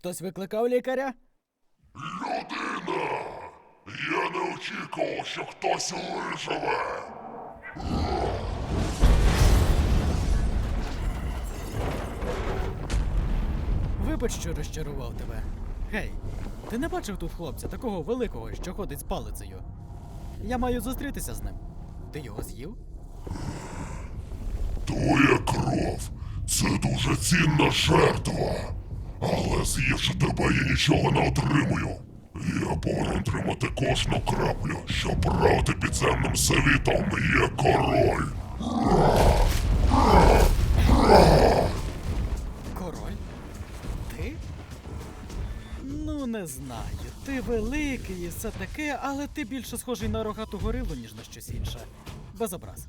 Хтось викликав лікаря? Людина! Я не очікував, що хтось виживе. Вибач, що розчарував тебе. Гей, ти не бачив тут хлопця, такого великого, що ходить з палицею. Я маю зустрітися з ним. Ти його з'їв? Твоя кров це дуже цінна жертва. Але з'ївши тебе, я нічого не отримую. Я повинен отримати кожну краплю, щоб правити підземним світом є король. Король? Ти? Ну, не знаю. Ти великий і все таке, але ти більше схожий на рогату горилу, ніж на щось інше. Без образ.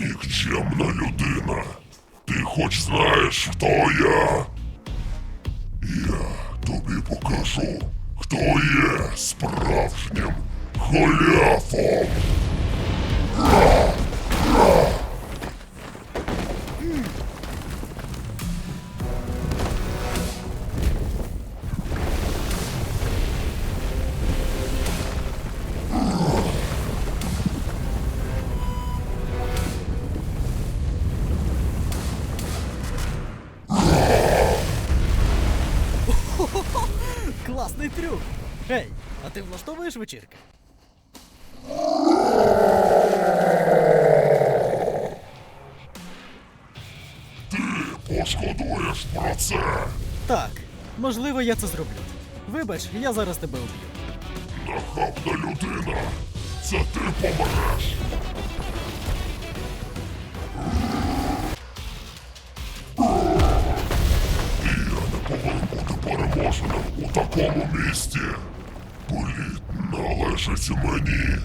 Нікчемна людина. Хоч знаєш, хто я? Я тобі покажу, хто є справжнім голяфом. Класний трюк! Гей, а ти влаштовуєш вечірки? Ти Пошкодуєш про це. Так, можливо, я це зроблю. Вибач, я зараз тебе уб'ю. Нахабна людина. Це ти помреш. Такому місті. Політ належить мені.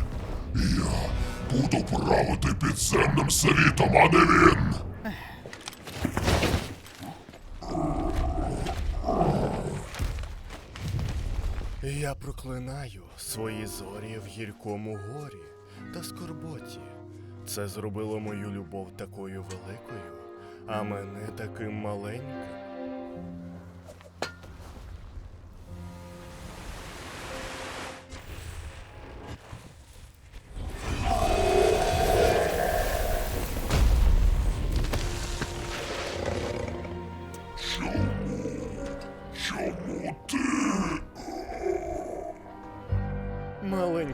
Я буду правити підземним світом, а не він. Я проклинаю свої зорі в гіркому горі та скорботі. Це зробило мою любов такою великою, а мене таким маленьким.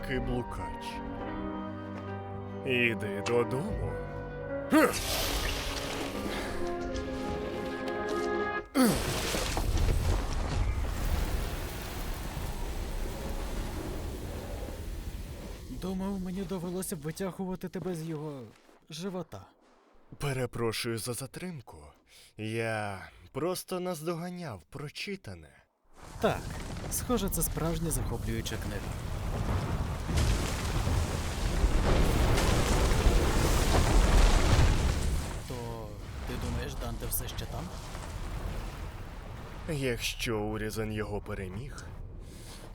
Маленький блукач. Іди додому. Думав, мені довелося б витягувати тебе з його живота. Перепрошую за затримку. Я просто наздоганяв прочитане. Так, схоже, це справжня захоплююча книга. Все ще там? Якщо Урізан його переміг,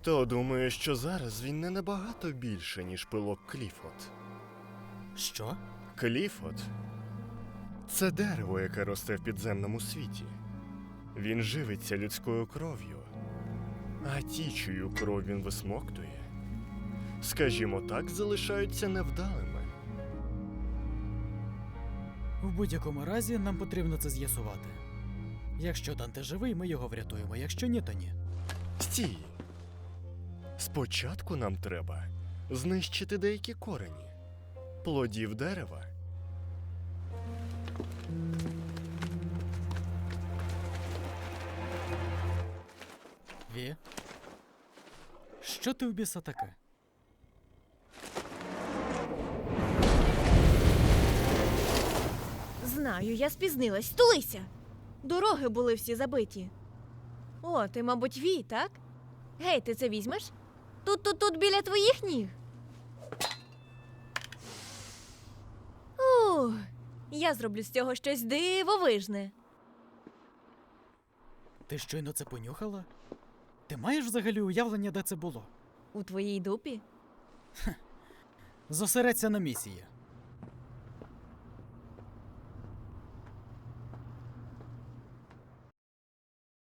то думаю, що зараз він не набагато більше, ніж пилок Кліфот. Що? Кліфот це дерево, яке росте в підземному світі. Він живиться людською кров'ю, а ті, чию кров він висмоктує, скажімо так, залишаються невдалими. В будь-якому разі нам потрібно це з'ясувати. Якщо Данте живий, ми його врятуємо, якщо ні, то ні. Стій. Спочатку нам треба знищити деякі корені, плодів дерева. Ві? Що ти в біса таке? Знаю, я спізнилась. Стулися! Дороги були всі забиті. О, ти, мабуть, вій, так? Гей, ти це візьмеш? Тут, тут, тут біля твоїх ніг. Ух, я зроблю з цього щось дивовижне. Ти щойно це понюхала? Ти маєш взагалі уявлення, де це було? У твоїй дупі? Зосередься на місії.